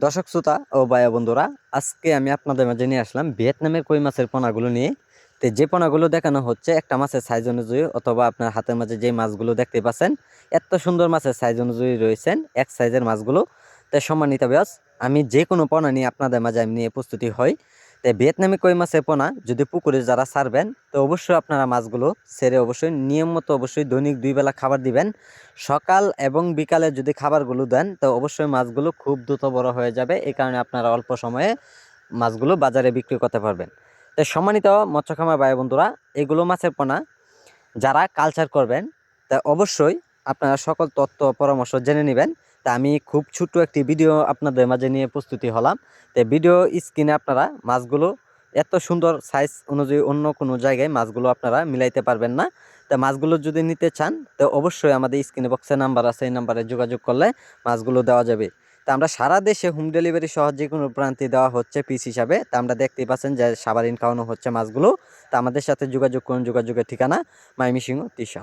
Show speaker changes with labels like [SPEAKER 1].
[SPEAKER 1] দর্শক শ্রোতা ও বায়া বন্ধুরা, আজকে আমি আপনাদের মাঝে নিয়ে আসলাম ভিয়েতনামের কই মাছের পোনাগুলো নিয়ে। তো যে পোনাগুলো দেখানো হচ্ছে, একটা মাছের সাইজ অনুযায়ী অথবা আপনার হাতের মাঝে যে মাছগুলো দেখতে পাচ্ছেন, এত সুন্দর মাছের সাইজ অনুযায়ী রয়েছেন, এক সাইজের মাছগুলো। তাই সম্মানিত ব্যাস আমি যে কোনো পোনা নিয়ে আপনাদের মাঝে আমি নিয়ে প্রস্তুতি হই। ভিয়েতনামি কই মাছের পোনা যদি পুকুরে যারা ছাড়বেন তো অবশ্যই আপনারা মাছগুলো ছেড়ে অবশ্যই, নিয়ম মতো অবশ্যই দৈনিক দুই বেলা খাবার দিবেন। সকাল এবং বিকালে যদি খাবারগুলো দেন, তো অবশ্যই মাছগুলো খুব দ্রুত বড় হয়ে যাবে এই কারণে আপনারা অল্প সময়ে মাছগুলো বাজারে বিক্রি করতে পারবেন। তো সম্মানিত মৎস্য খামার ভাই বন্ধুরা এগুলো মাছের পোনা যারা কালচার করবেন, তা অবশ্যই আপনারা সকল তথ্য পরামর্শ জেনে নেবেন। তা আমি খুব ছোট্ট একটি ভিডিও আপনাদের মাঝে নিয়ে প্রস্তুতি হলাম। তো ভিডিও স্ক্রিনে আপনারা মাছগুলো এত সুন্দর সাইজ অনুযায়ী অন্য কোনো জায়গায় মাছগুলো আপনারা মিলাইতে পারবেন না। তা মাছগুলো যদি নিতে চান, তো অবশ্যই আমাদের স্ক্রিনে বক্সে নাম্বার আছে, এই নাম্বারে যোগাযোগ করলে মাছগুলো দেওয়া যাবে। তা আমরা সারা দেশে হোম ডেলিভারি সহ যে কোনো প্রান্তে দেওয়া হচ্ছে পিস হিসাবে। তা আমরা দেখতেই পাচ্ছেন যে সাবারিন খাওয়ানো হচ্ছে মাছগুলো। তা আমাদের সাথে যোগাযোগ করুন, যোগাযোগের ঠিকানা মাইমিসিংহ, তিশা।